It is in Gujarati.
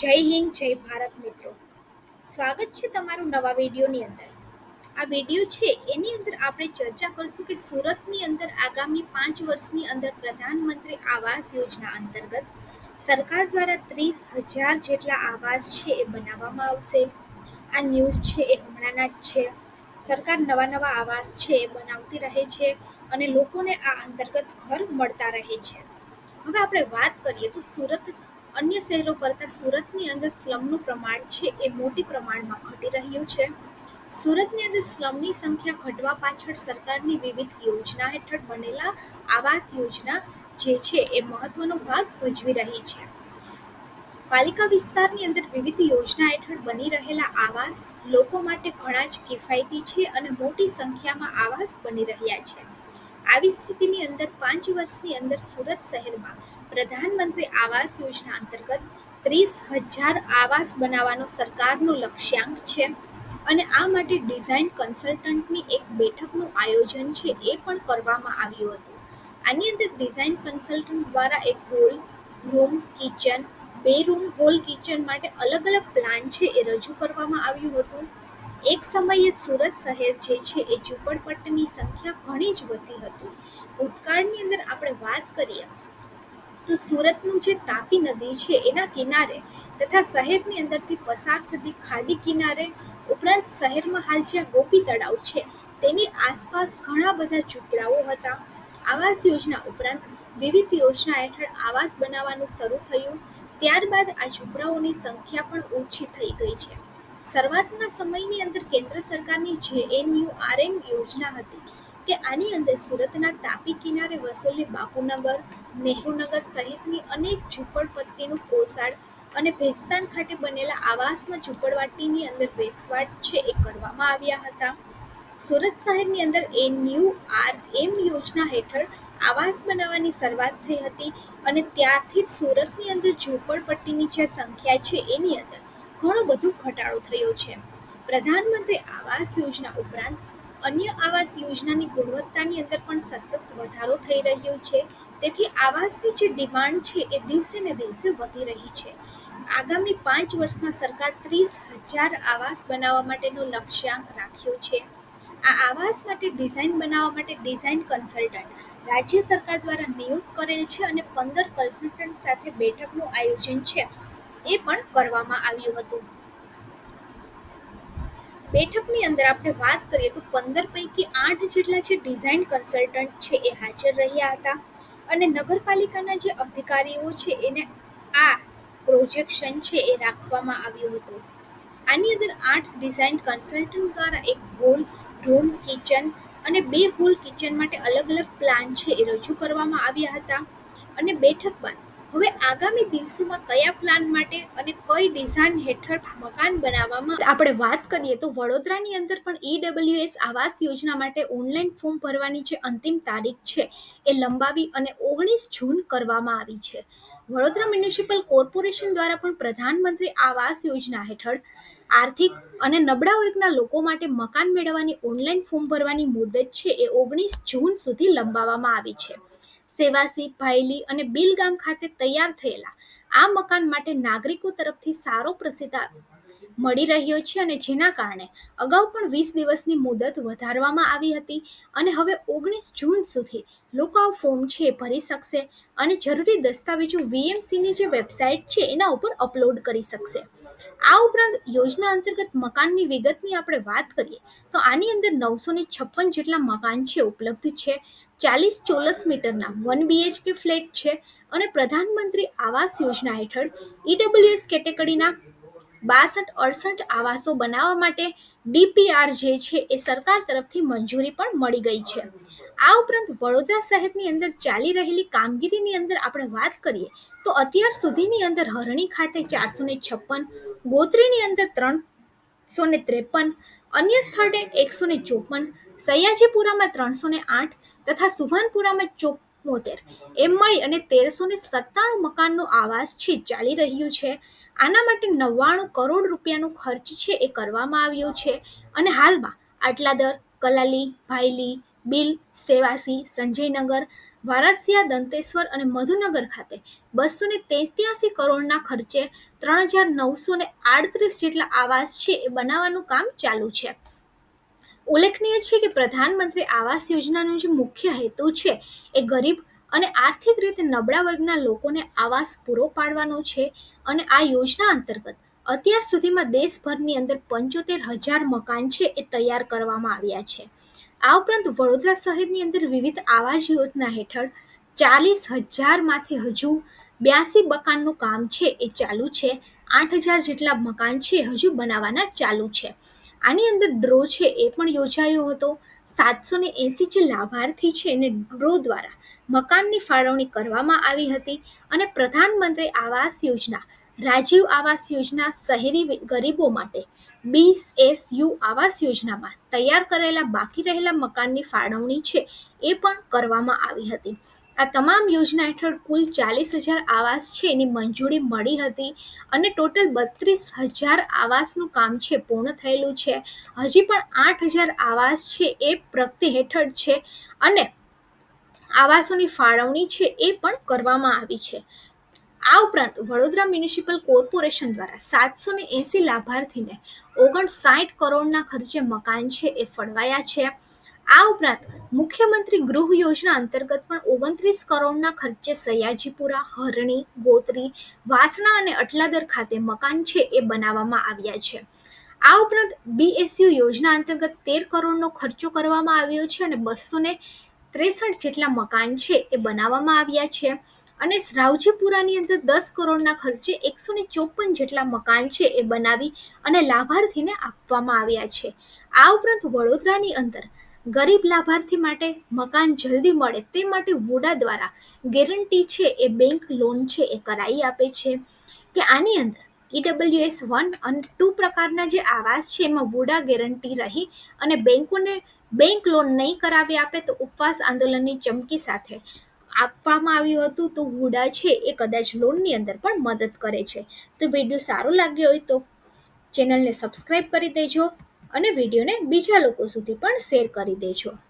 જય હિન્દ, જય ભારત મિત્રો. સ્વાગત છે તમારું નવા વિડીયોની અંદર. આ વીડિયો છે, એની અંદર આપણે ચર્ચા કરશું કે સુરતની અંદર આગામી પાંચ વર્ષની અંદર પ્રધાનમંત્રી આવાસ યોજના અંતર્ગત સરકાર દ્વારા ત્રીસ હજાર જેટલા આવાસ છે એ બનાવવામાં આવશે. આ ન્યૂઝ છે એ હમણાંના જ છે. સરકાર નવા નવા આવાસ છે એ બનાવતી રહે છે અને લોકોને આ અંતર્ગત ઘર મળતા રહે છે. હવે આપણે વાત કરીએ તો સુરત અન્ય શહેરો કરતાં સુરતની અંદર સ્લમનું પ્રમાણ છે એ મોટી પ્રમાણમાં ઘટી રહ્યું છે. સુરતની અંદર સ્લમની સંખ્યા ઘટવા પાછળ સરકારની વિવિધ યોજના હેઠળ બનેલા આવાસ યોજના જે છે એ મહત્વનો ભાગ ભજવી રહી છે. પાલિકા વિસ્તારની અંદર વિવિધ યોજના હેઠળ બની રહેલા આવાસ લોકો માટે ઘણા જ કિફાયતી છે અને મોટી સંખ્યામાં આવાસ બની રહ્યા છે. આવી સ્થિતિની અંદર પાંચ વર્ષની અંદર સુરત શહેરમાં પ્રધાનમંત્રી આવાસ યોજના અંતર્ગત ત્રીસ હજાર આવાસ બનાવવાનો સરકારનો લક્ષ્યાંક છે અને આ માટે ડિઝાઇન કન્સલ્ટન્ટની એક બેઠકનું આયોજન છે એ પણ કરવામાં આવ્યું હતું. આની અંદર ડિઝાઇન કન્સલ્ટન્ટ દ્વારા એક હોલ, રૂમ, કિચન, બે રૂમ, હોલ કિચન માટે અલગ અલગ પ્લાન છે એ રજૂ કરવામાં આવ્યું હતું. એક સમયે સુરત શહેર જે છે એ ઝૂંપડપટ્ટની સંખ્યા ઘણી જ વધી હતી. ભૂતકાળની અંદર આપણે વાત કરીએ તો સુરતનું જે તાપી નદી છે એના કિનારે તથા શહેરની અંદરથી પસાર થતી ખાડી કિનારે ઉપરાંત શહેરમાં હાલ જ્યાં ગોપી તળાવ છે, તેની આસપાસ ઘણા બધા ઝૂંપડાઓ હતા. આવાસ યોજના ઉપરાંત વિવિધ યોજના હેઠળ આવાસ બનાવવાનું શરૂ થયું. ત્યારબાદ આ ઝૂંપડાઓની સંખ્યા પણ ઓછી થઈ ગઈ છે. શરૂઆતના સમયની અંદર કેન્દ્ર સરકારની જે એનયુ આરએમ યોજના હતી કે આની અંદર સુરતના તાપી કિનારે વસેલી બાપુનગર નહેરુનગર સહિતની અનેક ઝૂંપડપટ્ટીનું કોસાડ અને ભેસ્તાન ખાતે બનેલા આવાસમાં ઝૂંપડવાટીની અંદર વેસવાટ છે એ કરવામાં આવ્યા હતા. સુરત શહેરની અંદર એનયુ આર એમ યોજના હેઠળ આવાસ બનાવવાની શરૂઆત થઈ હતી અને ત્યારથી જ સુરતની અંદર ઝૂંપડપટ્ટીની જે સંખ્યા છે એની અંદર ઘણો બધો ઘટાડો થયો છે. પ્રધાનમંત્રી આવાસ યોજના ઉપરાંત અન્ય આવાસ યોજનાની ગુણવત્તાની અંદર પણ સતત વધારો થઈ રહ્યો છે. તેથી આવાસની જે ડિમાન્ડ છે એ દિવસે ને દિવસે વધી રહી છે. આગામી પાંચ વર્ષમાં સરકાર ત્રીસ હજાર આવાસ બનાવવા માટેનો લક્ષ્યાંક રાખ્યો છે. આ આવાસ માટે ડિઝાઇન બનાવવા માટે ડિઝાઇન કન્સલ્ટન્ટ રાજ્ય સરકાર દ્વારા નિયુક્ત કરેલ છે અને પંદર કન્સલ્ટન્ટ સાથે બેઠકનું આયોજન છે એ પણ કરવામાં આવ્યું હતું. બેઠકની અંદર આપણે વાત કરીએ તો પંદર પૈકી આઠ જેટલા જે ડિઝાઇન કન્સલ્ટન્ટ છે એ હાજર રહ્યા હતા. અને નગરપાલિકાના જે અધિકારીઓ છે એને આ પ્રોજેક્શન છે એ રાખવામાં આવ્યું હતું. આની અંદર આઠ ડિઝાઇન કન્સલ્ટન્ટ દ્વારા એક હોલ રૂમ કિચન અને બે હોલ કિચન માટે અલગ અલગ પ્લાન છે એ રજૂ કરવામાં આવ્યા હતા. અને બેઠક બાદ હવે આગામી દિવસોમાં કયા પ્લાન માટે અને કઈ ડિઝાઇન હેઠળ મકાન બનાવવામાં આપણે વાત કરીએ તો વડોદરાની અંદર પણ ઈડબ્લ્યુએસ આવાસ યોજના માટે ઓનલાઈન ફોર્મ ભરવાની જે અંતિમ તારીખ છે, એ લંબાવી અને ઓગણીસ જૂન કરવામાં આવી છે. વડોદરા મ્યુનિસિપલ કોર્પોરેશન દ્વારા પણ પ્રધાનમંત્રી આવાસ યોજના હેઠળ આર્થિક અને નબળા વર્ગના લોકો માટે મકાન મેળવવાની ઓનલાઈન ફોર્મ ભરવાની મુદત છે, એ ઓગણીસ જૂન સુધી લંબાવવામાં આવી છે. સેવાસી, ભાયલી અને બિલગામ ખાતે તૈયાર થયેલા. આ મકાન માટે નાગરિકો તરફથી સારો પ્રતિસાદ મળી રહ્યો છે અને જેના કારણે અગાઉ પણ વીસ દિવસની મુદત વધારવામાં આવી હતી અને હવે ઓગણીસ જૂન સુધી લોકો આ ફોર્મ છે ભરી શકશે અને જરૂરી દસ્તાવેજો વીએમસીની જે વેબસાઇટ છે એના ઉપર અપલોડ કરી શકશે. આ ઉપરાંત યોજના અંતર્ગત મકાનની વિગતની આપણે વાત કરીએ તો આની અંદર નવસો ને છપ્પન જેટલા મકાન છે, ઉપલબ્ધ છે. ચાલીસ ચોરસ મીટરના વન બીએચકે ફ્લેટ છે અને પ્રધાનમંત્રી આવાસ યોજના હેઠળ ઈડબ્લ્યુએસ કેટેગરીના બાસઠ અડસઠ આવાસો બનાવવા માટે ડીપીઆર જે છે એ સરકાર તરફથી મંજૂરી પણ મળી ગઈ છે. આ ઉપરાંત વડોદરા શહેરની અંદર ચાલી રહેલી કામગીરીની અંદર આપણે વાત કરીએ તો અત્યાર સુધીની અંદર હરણી ખાતે ચારસો ને છપ્પન, ગોત્રીની અંદર ત્રણસો ને ત્રેપન, અન્ય સ્થળે એકસો ને ચોપન સયાજીપુરામાં ત્રણસો ને આઠ તથા સુભાનપુરામાં ચોપોતેર એમ મળી અને તેરસો ને સત્તાણું મકાનનો આવાસ છે, ચાલી રહ્યું છે. આના માટે નવ્વાણું કરોડ રૂપિયાનો ખર્ચ છે એ કરવામાં આવ્યો છે. અને હાલમાં આટલાદર કલાલી ભાયલી બિલ, સેવાસી, સંજયનગર, વારાસિયા, દંતેશ્વર અને મધુનગર ખાતે બસો ને તેત્યાસી કરોડના ખર્ચે ત્રણ હજાર નવસો ને આડત્રીસ જેટલા આવાસ છે એ બનાવવાનું કામ ચાલુ છે. ઉલ્લેખનીય છે કે પ્રધાનમંત્રી આવાસ યોજનાનો જે મુખ્ય હેતુ છે એ ગરીબ અને આર્થિક રીતે નબળા વર્ગના લોકોને આવાસ પૂરો પાડવાનો છે અને આ યોજના અંતર્ગત અત્યાર સુધીમાં દેશભરની અંદર પંચોતેર હજાર મકાન છે એ તૈયાર કરવામાં આવ્યા છે. આ ઉપરાંત વડોદરા શહેરની અંદર વિવિધ આવાસ યોજના હેઠળ ચાલીસ હજારમાંથી હજુ બ્યાસી મકાનનું કામ છે એ ચાલુ છે. આઠ હજાર જેટલા મકાન છે હજુ બનાવવાના ચાલુ છે. આની અંદર ડ્રો છે એ પણ યોજાયો હતો. સાતસો ને એંસી જે લાભાર્થી છે એને ડ્રો દ્વારા મકાનની ફાળવણી કરવામાં આવી હતી અને પ્રધાનમંત્રી આવાસ યોજના, રાજીવ આવાસ યોજના, શહેરી ગરીબો માટે બી એસ યુ આવાસ યોજનામાં તૈયાર કરેલા બાકી રહેલા મકાનની ફાળવણી છે એ પણ કરવામાં આવી હતી. આ તમામ યોજના હેઠળ કુલ ચાલીસ હજાર આવાસ છે, એની મંજૂરી મળી હતી અને ટોટલ બત્રીસ હજાર આવાસનું કામ છે, પૂર્ણ થયેલું છે. હજી પણ આઠ હજાર આવાસ છે, એ પ્રગતિ હેઠળ છે અને આવાસોની ફાળવણી છે, એ પણ કરવામાં આવી છે. આ ઉપરાંત વડોદરા મ્યુનિસિપલ કોર્પોરેશન દ્વારા સાતસો ને એંસી લાભાર્થીને ઓગણસાઠ કરોડના ખર્ચે મકાન છે, એ ફળવાયા છે. આ ઉપરાંત મુખ્યમંત્રી ગૃહ યોજના અંતર્ગત પણ ઓગણત્રીસ કરોડના ખર્ચે સયાજીપુરા, હરણી, ગોત્રી, વાસણા અને અટલાદર ખાતે મકાન છે એ બનાવવામાં આવ્યા છે. આ ઉપરાંત બીએસયુ યોજના અંતર્ગત તેર કરોડનો ખર્ચો કરવામાં આવ્યો છે અને બસો ને ત્રેસઠ જેટલા મકાન છે એ બનાવવામાં આવ્યા છે અને રાવજીપુરાની અંદર દસ કરોડના ખર્ચે એકસો ને ચોપન જેટલા મકાન છે એ બનાવી અને લાભાર્થીને આપવામાં આવ્યા છે. આ ઉપરાંત વડોદરાની અંદર ગરીબ લાભાર્થી માટે મકાન જલ્દી મળે તે માટે વુડા દ્વારા ગેરંટી છે એ બેંક લોન છે એ કરાવી આપે છે. કે આની અંદર ઈડબ્લ્યુએસ વન અને ટુ પ્રકારના જે આવાસ છે એમાં વુડા ગેરંટી રહી અને બેંકોને બેંક લોન નહીં કરાવી આપે તો ઉપવાસ આંદોલનની ચમકી સાથે આપવામાં આવ્યું હતું તો હુડા છે એ કદાચ લોનની અંદર પણ મદદ કરે છે. તો વીડિયો સારો લાગ્યો હોય તો ચેનલને સબસ્ક્રાઈબ કરી દેજો. અને વિડીયોને બીજા લોકો સુધી પણ શેર કરી દેજો.